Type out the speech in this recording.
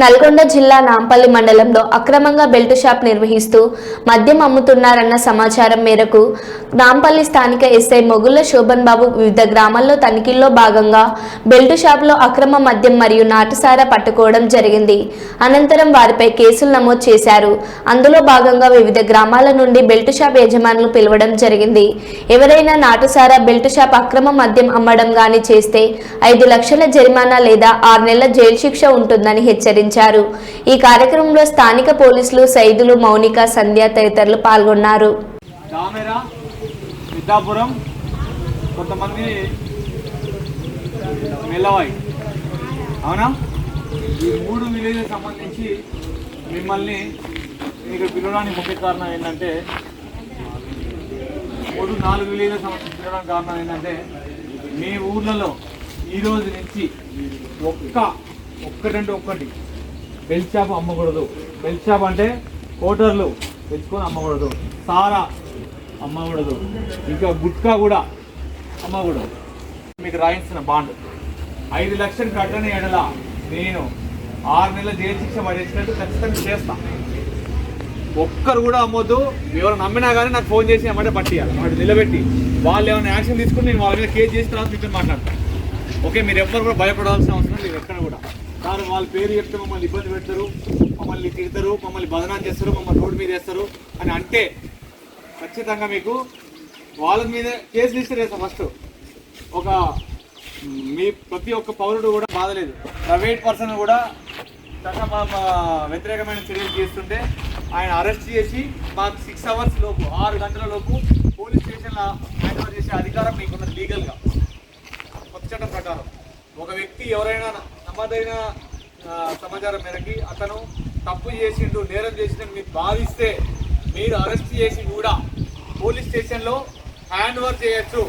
నల్గొండ జిల్లా నాంపల్లి మండలంలో అక్రమంగా బెల్ట్ షాప్ నిర్వహిస్తూ మద్యం అమ్ముతున్నారన్న సమాచారం మేరకు నాంపల్లి స్థానిక ఎస్ఐ మొగుళ్ళ శోభన్ బాబు వివిధ గ్రామాల్లో తనిఖీల్లో భాగంగా బెల్ట్ షాప్లో అక్రమ మద్యం మరియు నాటుసారా పట్టుకోవడం జరిగింది. అనంతరం వారిపై కేసులు నమోదు చేశారు. అందులో భాగంగా వివిధ గ్రామాల నుండి బెల్ట్ షాప్ యజమానులు పిలవడం జరిగింది. ఎవరైనా నాటుసారా బెల్ట్ షాప్ అక్రమ మద్యం అమ్మడం గాని చేస్తే ఐదు లక్షల జరిమానా లేదా ఆరు నెలల జైలు శిక్ష ఉంటుందని హెచ్చరించారు. ఈ కార్యక్రమంలో స్థానిక పోలీసులు సైదులు మౌనిక సంధ్య తదితరులు పాల్గొన్నారు. కొంతమంది మెల్లవాయి అవునా? ఈ మూడు విలేజ్ సంబంధించి మిమ్మల్ని ఇక్కడ పిలవడానికి ముఖ్య కారణం ఏంటంటే మూడు నాలుగు విలేజ్ సంబంధించి పిలవడానికి కారణం ఏంటంటే మీ ఊర్లలో ఈరోజు నుంచి ఒక్క ఒక్కటంటే ఒక్కటి బెల్ షాప్ అమ్మకూడదు. బెల్ షాప్ అంటే కోటర్లు తెచ్చుకొని అమ్మకూడదు. సారా అమ్మకూడదు. ఇంకా గుట్కా కూడా అమ్మకూడదు. మీకు రాయించిన బాండ్. ఐదు లక్షలు కట్టని ఎడల నేను ఆరు నెలల జైలు శిక్ష పడేసినట్టు ఖచ్చితంగా చేస్తా. ఒక్కరు కూడా అమ్మొద్దు. ఎవరు నమ్మినా కానీ నాకు ఫోన్ చేసి అమ్మంటే పట్టియాలి వాడు నిలబెట్టి వాళ్ళు ఏమైనా యాక్షన్ తీసుకుని నేను వాళ్ళ మీద కేసు చేసిన తర్వాత మీతో మాట్లాడతాను ఓకే మీరు ఎవ్వరు కూడా భయపడాల్సిన అవసరం లేదు ఎక్కడ కూడా. దాని వాళ్ళ పేరు చెప్తే మమ్మల్ని ఇబ్బంది పెడతారు మమ్మల్ని తిడతారు మమ్మల్ని బదనాలు చేస్తారు మమ్మల్ని రోడ్డు మీద వేస్తారు అని అంటే ఖచ్చితంగా మీకు వాళ్ళ మీద కేసు రిజిస్టర్ చేస్తాం ఫస్ట్ ఒక మీ ప్రతి ఒక్క పౌరుడు కూడా బాధలేదు. ప్రైవేట్ పర్సన్ కూడా చట్ట మా- వ్యతిరేకమైన చర్యలు చేస్తుంటే ఆయన అరెస్ట్ చేసి మాకు సిక్స్ అవర్స్ లోపు ఆరు గంటల లోపు పోలీస్ స్టేషన్లో హ్యాండ్ చేసే అధికారం మీకున్నది లీగల్గా. కొత్త చట్టం ప్రకారం. ఒక వ్యక్తి ఎవరైనా నమ్మదైన సమాచారం మేరకి అతను తప్పు చేసిండు నేరం చేసిండు మీరు భావిస్తే మీరు అరెస్ట్ చేసి కూడా పోలీస్ స్టేషన్లో హ్యాండ్ ఓవర్ చేయొచ్చు.